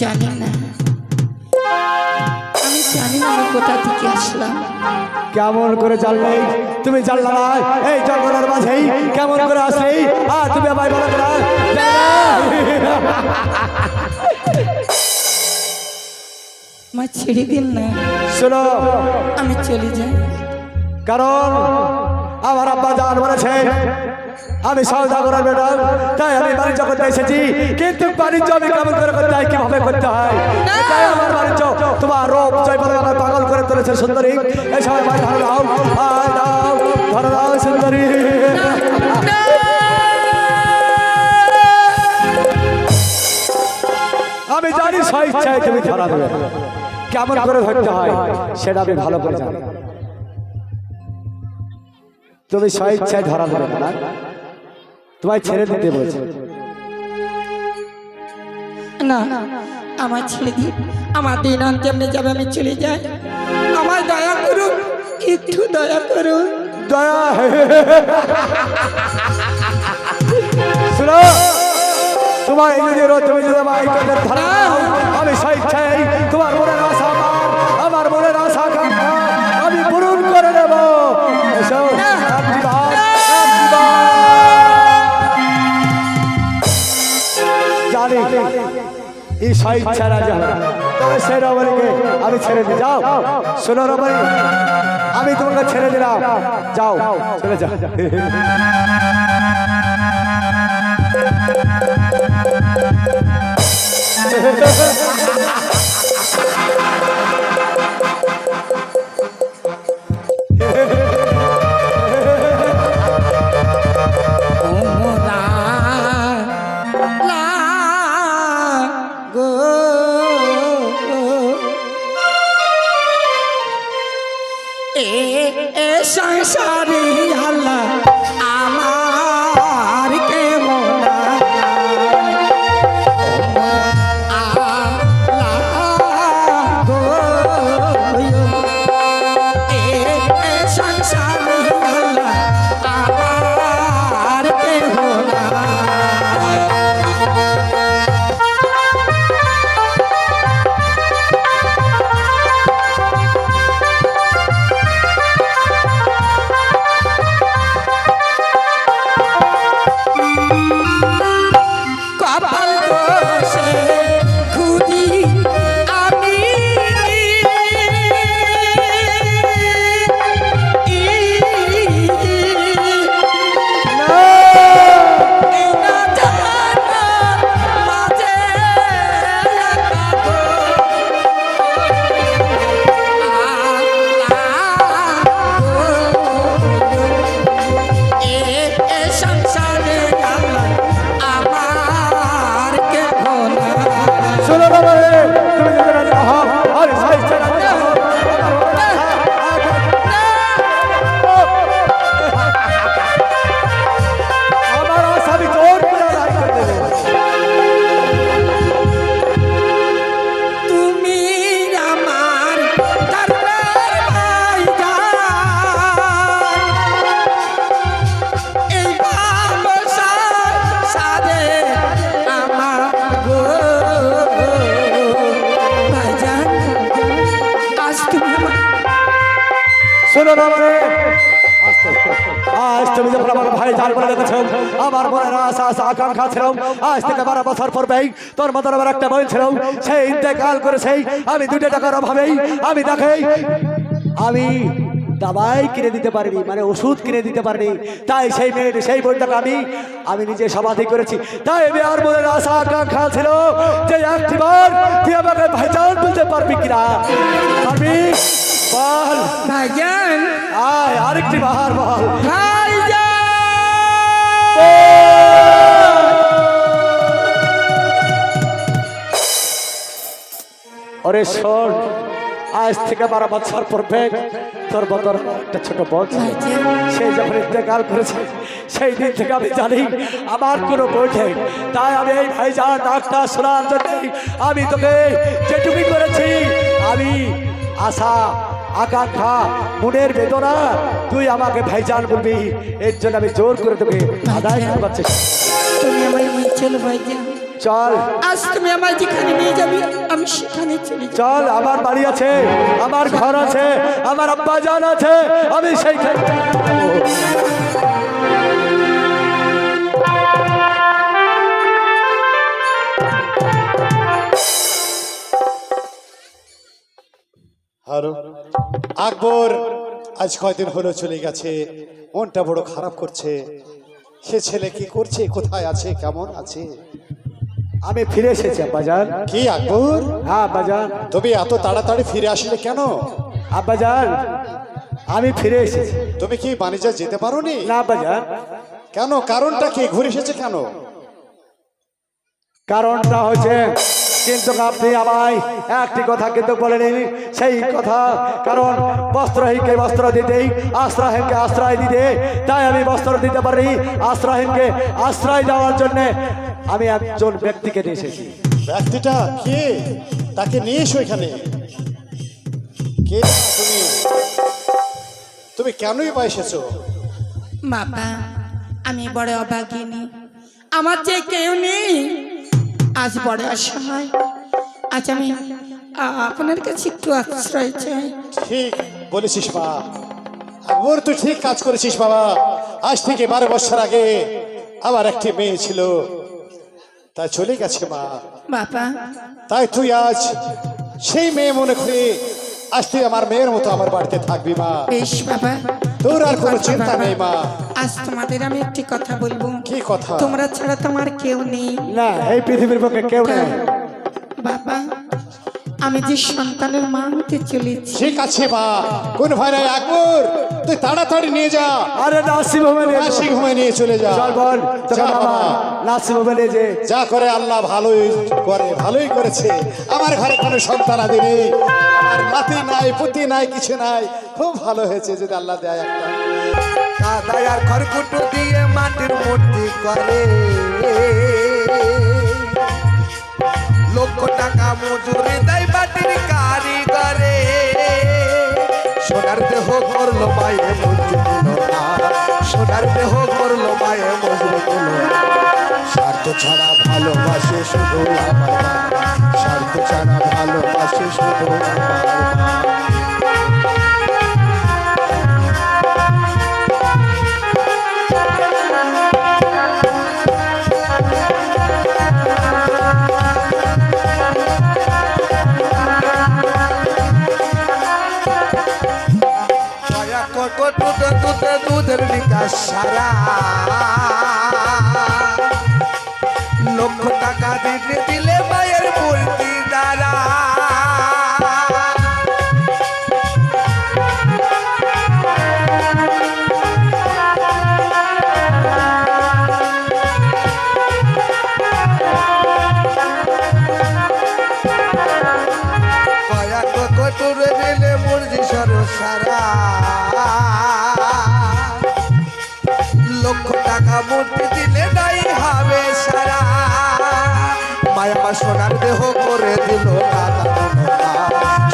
জানি না। আমি জানি না আমি কোথা থেকে আসলাম। কেমন করে জানলে? তুমি জানলা না এই জঙ্গলের মাঝেই কেমন করে আসলে? আর তুমি আমায় বলো না। মা ছেড়ে দিন না। শোনো। আমি চলে যাই। কারণ আমার আব্বা জান বলেছে আমি সৌদাগরের বেটা। তাই আমি বাণিজ্য করতে এসেছি। কিন্তু বাণিজ্য আমি কেমন করে করতে হয় কীভাবে করতে হয়? এটাই আমার বাণিজ্য। তোমার রূপ জয় বলে আমার পাগল করে তুলেছে সুন্দরী। এই সময় ভাই ধরো দাও আয় দাও ধরো দাও সুন্দরী। আমি জানি স্বেচ্ছায় তুমি ধরা দেবে। কেমন করে ধরতে হয় সেটা আমি ভালো করে জানি। তুমি স্বেচ্ছায় ধরা দেবে না তোমায় ছেড়ে দিতে বলছে। না আমার ছেড়ে দিন। আমার দিন অন্তেমনে যাবে আমি চলে যাই। আমার দয়া করুন একটু দয়া করুন। দয়া। শুনো তোমার এই তুমি যদি আমার ধরা আমি স্বেচ্ছায় জানি এই স্বেচ্ছা রাজা তবে সে আমি ছেড়ে দিই। যাও, শোনো রমণী আমি তোমাকে ছেড়ে দিলাম। যাও, চলে যাও। ওমরা না আজ তুমি ভাই আমার আশা আজ বারো বছর পূর্বেই তোর একটা ছিল, সেই আমি আমি আমি দাবাই কিনে দিতে পারিনি মানে ওষুধ কিনে দিতে পারিনি। তাই সেই মেয়ের সেই বইটাকে আমি আমি নিজে সমাধি করেছি। তাই আমি আর মনের আশা, আকাঙ্ক্ষা ছিল যে একটিবার তুই আমাকে ভাইজান বলতে পারবি কিনা? পারবি? বল। ভাইজান। আয় আরেকটি বাহার বল। ভাইজান। ওরে শোন আজ থেকে বারো বছর পূর্বে তোর বদর একটা ছোট বোঝ ভাইজান। সে যখন ইন্তেকাল করেছে সেই দিন থেকে আমি জানি আমার কোনো বই নেই। তাই আমি এই ভাইজান ডাক্তার শোনার জন্য আমি তোকে যেটুকুই করেছি আমি আশা আকাঙ্ক্ষা মনের বেদনা তুই আমাকে ভাইজান বলবি এর জন্য আমি জোর করে তোকে আদায় করতে পারছি। তুমি আমায় নিয়ে চলো ভাইজান। চল। আজ তুমি আমায় যেখানে নিয়ে যাবে আমি সেখানে চলে চল আমার বাড়ি আছে আমার ঘর আছে আমার আব্বা জান আছে আমি সেইখানে আরও আকবর আজ কয়দিন হলো চলে গেছে মনটা বড় খারাপ করছে। সে ছেলে কি করছে কোথায় আছে কেমন আছে? আমি ফিরে এসেছি আব্বাজান কি আকবর? হ্যাঁ আব্বাজান তুমি এত তাড়াতাড়ি ফিরে আসলে কেন? আব্বাজান আমি ফিরে এসেছি। তুমি কি বাণিজ্য যেতে পারোনি? না আব্বাজান কেন? কারণটা কি? ঘুরে এসেছে কেন? কারণটা হচ্ছে কিন্তু আপনি আমায় একটি কথা কিন্তু বলেনি সেই কথা কারণ বস্ত্রহীনকে বস্ত্র দিতেই আশ্রয়হীনকে আশ্রয় দিতে। তাই আমি বস্ত্র দিতে পারি। আশ্রয়হীনকে আশ্রয় দেওয়ার জন্যে আমি একজন ব্যক্তিকে নিয়ে এসেছি। ব্যক্তিটা কে? তাকে নিয়ে এসো এখানে। কে তুমি? তুমি কেনই বা এসেছ? বাবা আমি বড় অভাগিনী। আমার যে কেউ নেই। আজ বড় অসহায় আজ আমি আপনার কাছে একটু আশ্রয় চাই। ঠিক বলেছিস মা। আকবর তুই ঠিক কাজ করেছিস বাবা। আজ থেকে বারো বছর আগে আমার একটি মেয়ে ছিল। তা চলে গেছে মা। বাবা। তাই তুই আজ সেই মেয়ে মনে করে আজ তুই আমার মেয়ের মতো আমার বাড়িতে থাকবি মা। বেশ বাবা। তোর আর কোনো চিন্তা নেই মা। আজ তোমাদের আমি একটি কথা বলব। কি কথা? তোমরা ছাড়া তোমার কেউ নেই। না এই পৃথিবীর পক্ষে কেউ নেই। বাবা আমি যে সন্তানের মা হতে চলেছি। ঠিক আছে মা। কোন ভয় নাই আকবর তুই তাড়াতাড়ি নিয়ে যা। আরে নাসিব হবে না নাসিক হয়ে নিয়ে চলে যা। চল বল যা তখন বাবা। আমার নাসিব হবে না যে। যা করে আল্লাহ ভালোই করে ভালোই করেছে। আমার ঘরে কোনো সন্তান আদি নেই। আমার নাতি নাই পুতি নাই কিছু নাই। খুব ভালো হয়েছে যদি আল্লাহ দেয় একটা। কাদায়ার খড়কুটো দিয়ে মাটির মূর্তি করে। লক্ষ টাকা মজুরি দেয় মাটির কারিগরে। সোনার দেহ করল মায়ে মজুর সোনার দেহ করল মায়ে মজুর স্বার্থ ছাড়া ভালোবাসে শুধু আমার। স্বার্থ ছাড়া ভালোবাসে শুধু আমার সারা লক্ষ টাকা দিতে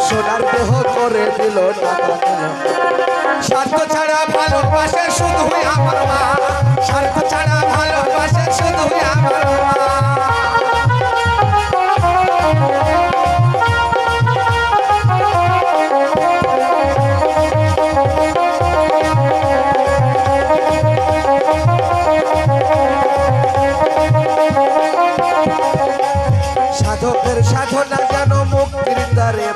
সোনার দেহ করে দিল স্বার্থ ছাড়া ভালোবাসে শুধু আমার মা। স্বার্থ ছাড়া ভালোবাসে শুধু আমার সাধকের সাধনা যেন মুক্তির দ্বারে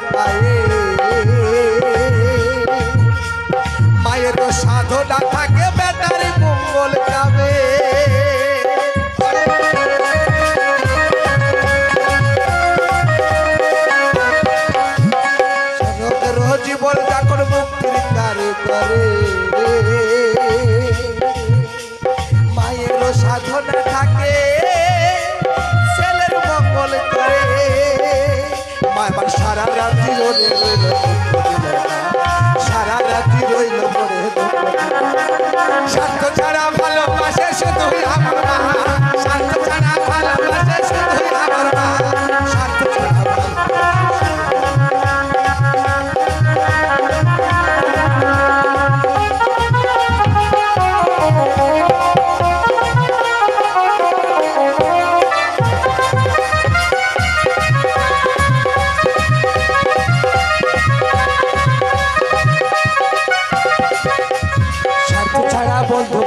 সাধনা থাকে বেটার মঙ্গল সাধকের জীবন যখন মুক্তির দ্বারে করে। মায়ের সাধনা থাকে, ছেলের মঙ্গল করে। মায়ের সারা রাত্রি রোদে রইল পরে। স্বার্থ ছাড়া ভালোবাসে শুধু আমরা স্বার্থ ছাড়া ভালোবাসে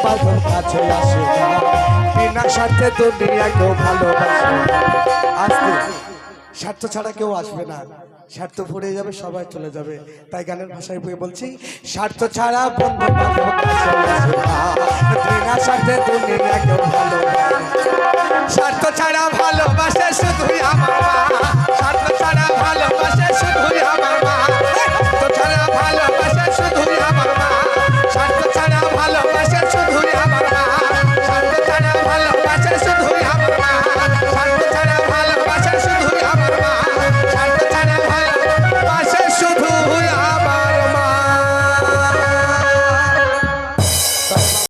বান্ধব কাছে আসে না। বিনা স্বার্থে দুনিয়া কেউ ভালোবাসে। আসতে। স্বার্থ ছাড়া কেউ আসবে না। স্বার্থ ফুরে যাবে, সবাই চলে যাবে। তাই গানের ভাষায় বই বলছি, স্বার্থ ছাড়া বন্ধু বিনা স্বার্থে দুনিয়া কেউ ভালোবাসে। স্বার্থ ছাড়া ভালো